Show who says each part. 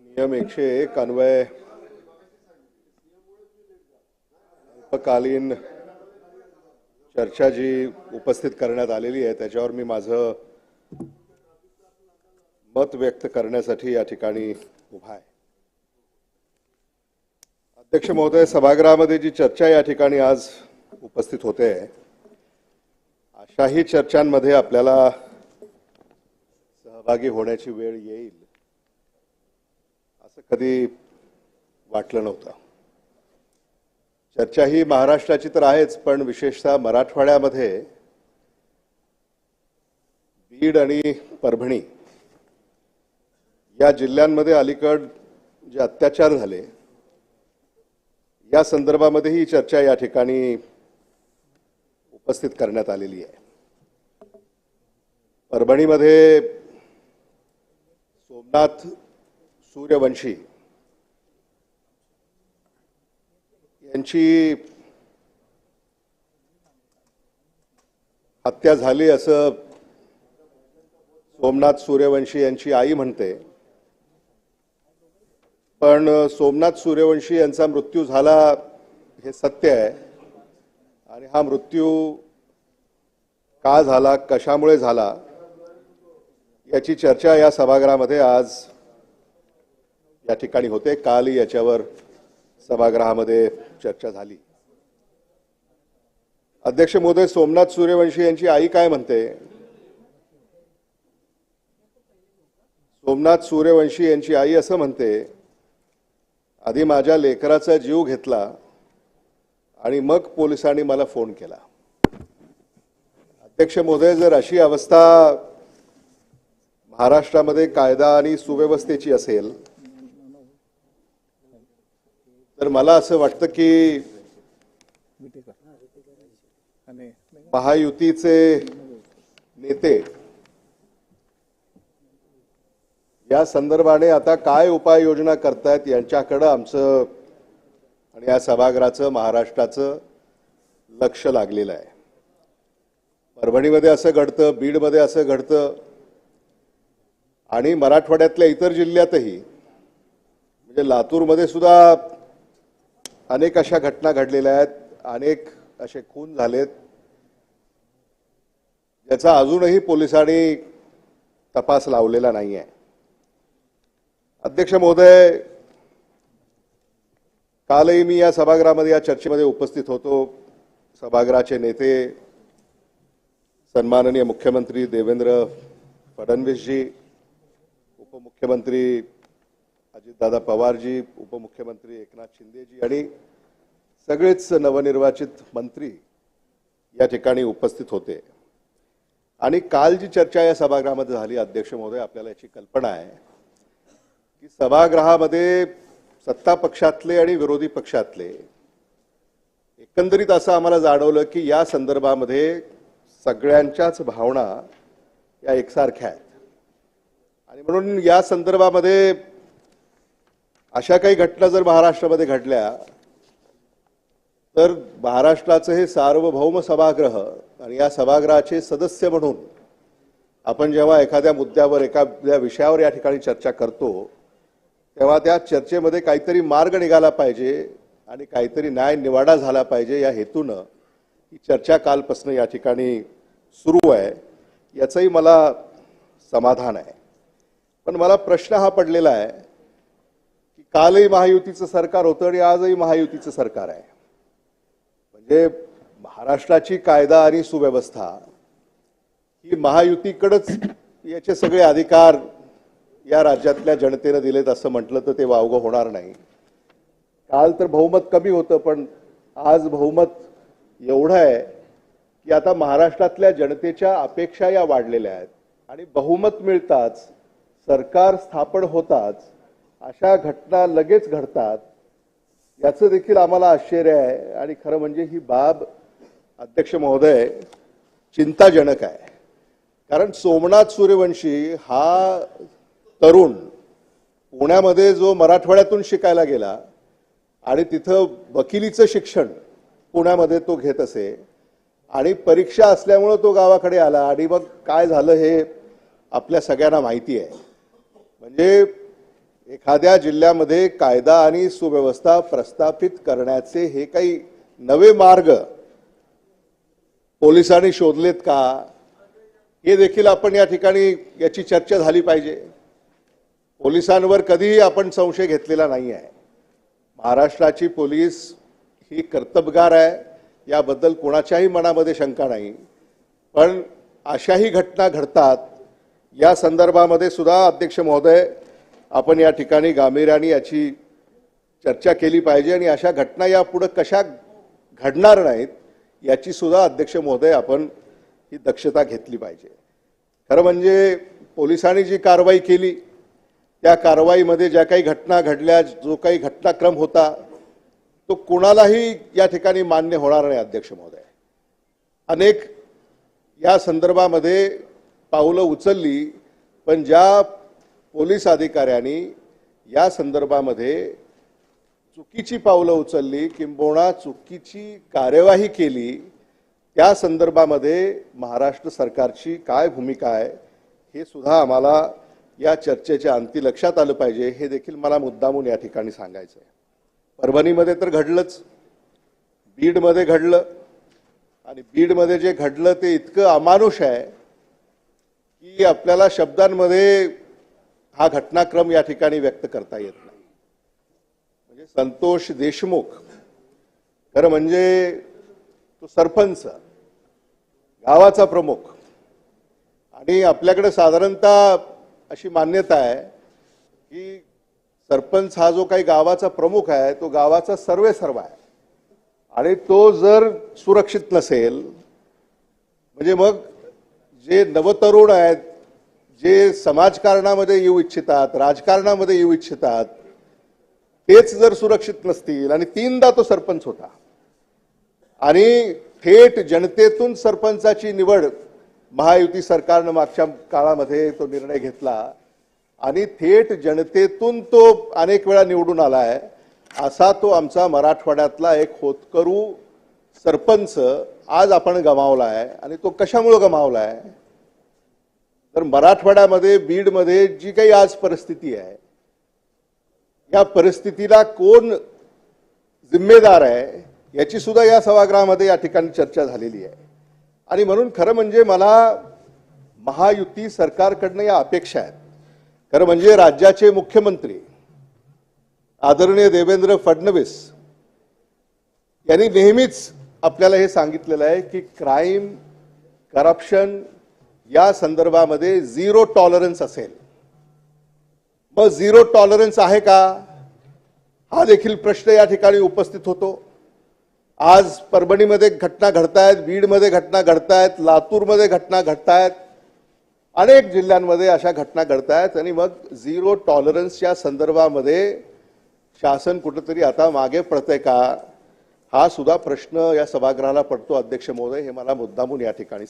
Speaker 1: नियम एकशे एक अन्वय अल्पकालीन चर्चा जी उपस्थित करण्यात आलेली आहे. त्याच्यावर मी माझं मत व्यक्त करण्यासाठी या ठिकाणी उभा आहे. अध्यक्ष महोदय सभागृहामध्ये जी चर्चा या ठिकाणी आज उपस्थित होते अशाही चर्चांमध्ये आपल्याला सहभागी होण्याची वेळ येईल. असं कधी वाटलं नव्हतं. चर्चा ही महाराष्ट्राची तर आहेच पण विशेषतः मराठवाड्यामध्ये बीड आणि परभणी या जिल्ह्यांमध्ये अलीकड जे अत्याचार झाले या संदर्भामध्ये ही चर्चा या ठिकाणी उपस्थित करण्यात आलेली आहे. परभणीमध्ये सोमनाथ सूर्यवंशी यांची हत्या झाली असं सोमनाथ सूर्यवंशी यांची आई म्हणते. पण सोमनाथ सूर्यवंशी यांचा मृत्यू झाला हे सत्य आहे. आणि हा मृत्यू का झाला कशामुळे झाला याची चर्चा या सभागृहामध्ये आज त्या ठिकाणी होते. काल याच्यावर सभागृहामध्ये चर्चा झाली. अध्यक्ष महोदय सोमनाथ सूर्यवंशी यांची आई काय म्हणते? सोमनाथ सूर्यवंशी यांची आई असं म्हणते आधी माझ्या लेकराचा जीव घेतला आणि मग पोलिसांनी मला फोन केला. अध्यक्ष महोदय जर अशी अवस्था महाराष्ट्रामध्ये कायदा आणि सुव्यवस्थेची असेल तर मला असं वाटतं की महायुतीचे नेते या संदर्भाने आता काय उपाययोजना करतायत यांच्याकडं आमचं आणि या सभागृहाचं महाराष्ट्राचं लक्ष लागलेलं आहे. परभणीमध्ये असं घडतं बीडमध्ये असं घडतं आणि मराठवाड्यातल्या इतर जिल्ह्यातही म्हणजे लातूरमध्ये सुद्धा अनेक अशा घटना घडलेल्या आहेत. अनेक असे खून झालेत. याचा अजूनही पोलिसांनी तपास लावलेला नाही आहे अध्यक्ष महोदय कालही मी या सभागृहामध्ये या चर्चेमध्ये उपस्थित होतो. सभागृहाचे नेते सन्माननीय मुख्यमंत्री देवेंद्र फडणवीसजी उपमुख्यमंत्री अजितदादा पवारजी उपमुख्यमंत्री एकनाथ शिंदेजी आणि सगळेच नवनिर्वाचित मंत्री या ठिकाणी उपस्थित होते. आणि काल जी चर्चा या सभागृहामध्ये झाली अध्यक्ष महोदय आपल्याला याची कल्पना आहे की सभागृहामध्ये सत्ता पक्षातले आणि विरोधी पक्षातले एकंदरीत असं आम्हाला जाणवलं की या संदर्भामध्ये सगळ्यांच्याच भावना या एकसारख्या आहेत. आणि म्हणून या संदर्भामध्ये अशा काही घटना जर महाराष्ट्रामध्ये घडल्या तर महाराष्ट्राचं हे सार्वभौम सभागृह आणि या सभागृहाचे सदस्य म्हणून आपण जेव्हा एखाद्या मुद्द्यावर एखाद्या विषयावर या ठिकाणी चर्चा करतो तेव्हा त्या चर्चेमध्ये काहीतरी मार्ग निघाला पाहिजे आणि काहीतरी न्याय निवाडा झाला पाहिजे. या हेतूनं ही चर्चा कालपासून या ठिकाणी सुरू आहे. याचंही मला समाधान आहे. पण मला प्रश्न हा पडलेला आहे कालही महायुतीचं सरकार होतं आणि आजही महायुतीचं सरकार आहे. म्हणजे महाराष्ट्राची कायदा आणि सुव्यवस्था ही महायुतीकडंच याचे सगळे अधिकार या राज्यातल्या जनतेनं दिलेत असं म्हटलं तर ते वावगं होणार नाही. काल तर बहुमत कमी होतं पण आज बहुमत एवढं आहे की आता महाराष्ट्रातल्या जनतेच्या अपेक्षा या वाढलेल्या आहेत. आणि बहुमत मिळताच सरकार स्थापन होताच अशा घटना लगेच घडतात याचं देखील आम्हाला आश्चर्य आहे आणि खरं म्हणजे ही बाब अध्यक्ष महोदय चिंताजनक आहे. कारण सोमनाथ सूर्यवंशी हा तरुण पुण्यामध्ये जो मराठवाड्यातून शिकायला गेला आणि तिथं वकिलीचं शिक्षण पुण्यामध्ये तो घेत असे आणि परीक्षा असल्यामुळं तो गावाकडे आला आणि मग काय झालं हे आपल्या सगळ्यांना माहिती आहे. म्हणजे एखाद्या जिल्ह्यामध्ये कायदा आणि सुव्यवस्था प्रस्थापित करण्याचे हे काही नवे मार्ग पोलिसांनी शोधलेत का? हे देखील आपण या ठिकाणी याची चर्चा झाली पाहिजे. पोलिसांवर कधीही आपण संशय घेतलेला नाही आहे महाराष्ट्राची पोलीस ही कर्तबगार आहे याबद्दल कोणाच्याही मनामध्ये शंका नाही. पण अशाही घटना घडतात. या संदर्भामध्ये सुद्धा अध्यक्ष महोदय आपण या ठिकाणी गांभीर्याने याची चर्चा केली पाहिजे आणि अशा घटना यापुढं कशा घडणार नाहीत याची सुद्धा अध्यक्ष महोदय आपण ही दक्षता घेतली पाहिजे. खरं म्हणजे पोलिसांनी जी कारवाई केली त्या कारवाईमध्ये ज्या काही घटना घडल्या जो काही घटनाक्रम होता तो कोणालाही या ठिकाणी मान्य होणार नाही अध्यक्ष महोदय. अनेक या संदर्भामध्ये पावलं उचलली पण ज्या पोलीस अधिकाऱ्यांनी या संदर्भामध्ये चुकीची पावलं उचलली किंबहुना चुकीची कार्यवाही केली त्या संदर्भामध्ये महाराष्ट्र सरकारची काय भूमिका आहे हे सुद्धा आम्हाला या चर्चेच्या अंती लक्षात आलं पाहिजे हे देखील मला मुद्दामून या ठिकाणी सांगायचं आहे. परभणीमध्ये तर घडलंच. बीडमध्ये घडलं. आणि बीडमध्ये जे घडलं ते इतकं अमानुष आहे की आपल्याला शब्दांमध्ये हा घटनाक्रम या ठिकाणी व्यक्त करता येत नाही. म्हणजे संतोष देशमुख खरं म्हणजे तो सरपंच गावाचा प्रमुख आणि आपल्याकडे साधारणतः अशी मान्यता आहे की सरपंच हा जो काही गावाचा प्रमुख आहे तो गावाचा सर्वे सर्व आहे. आणि तो जर सुरक्षित नसेल म्हणजे मग जे नवतरुण आहेत जे समाजकारणामध्ये येऊ इच्छितात राजकारणामध्ये येऊ इच्छितात तेच जर सुरक्षित नसतील आणि तीनदा तो सरपंच होता. आणि थेट जनतेतून सरपंचाची निवड महायुती सरकारनं मागच्या काळामध्ये तो निर्णय घेतला आणि थेट जनतेतून तो अनेक वेळा निवडून आला आहे असा तो आमचा मराठवाड्यातला एक होतकरू सरपंच आज आपण गमावला आहे आणि तो कशामुळे गमावला आहे तर मराठवाड्यामध्ये बीडमध्ये जी काही आज परिस्थिती आहे या परिस्थितीला कोण जिम्मेदार आहे याची सुद्धा या सभागृहामध्ये या ठिकाणी चर्चा झालेली आहे. आणि म्हणून खरं म्हणजे मला महायुती सरकारकडनं या अपेक्षा आहेत. खरं म्हणजे राज्याचे मुख्यमंत्री आदरणीय देवेंद्र फडणवीस यांनी नेहमीच आपल्याला हे सांगितलेलं आहे की क्राईम करप्शन या संदर्भामध्ये झिरो टॉलरन्स असेल. मग झिरो टॉलरन्स आहे का? हा देखील प्रश्न या ठिकाणी उपस्थित होतो. आज परभणीमध्ये घटना घडतायत बीडमध्ये घटना घडतायत लातूरमध्ये घटना घडतायत अनेक जिल्ह्यांमध्ये अशा घटना घडतायत आणि मग झिरो टॉलरन्सच्या संदर्भामध्ये शासन कुठंतरी आता मागे पडतंय का? हा सुद्धा प्रश्न या सभागृहाला पडतो अध्यक्ष महोदय. हे मला मुद्दामून या ठिकाणी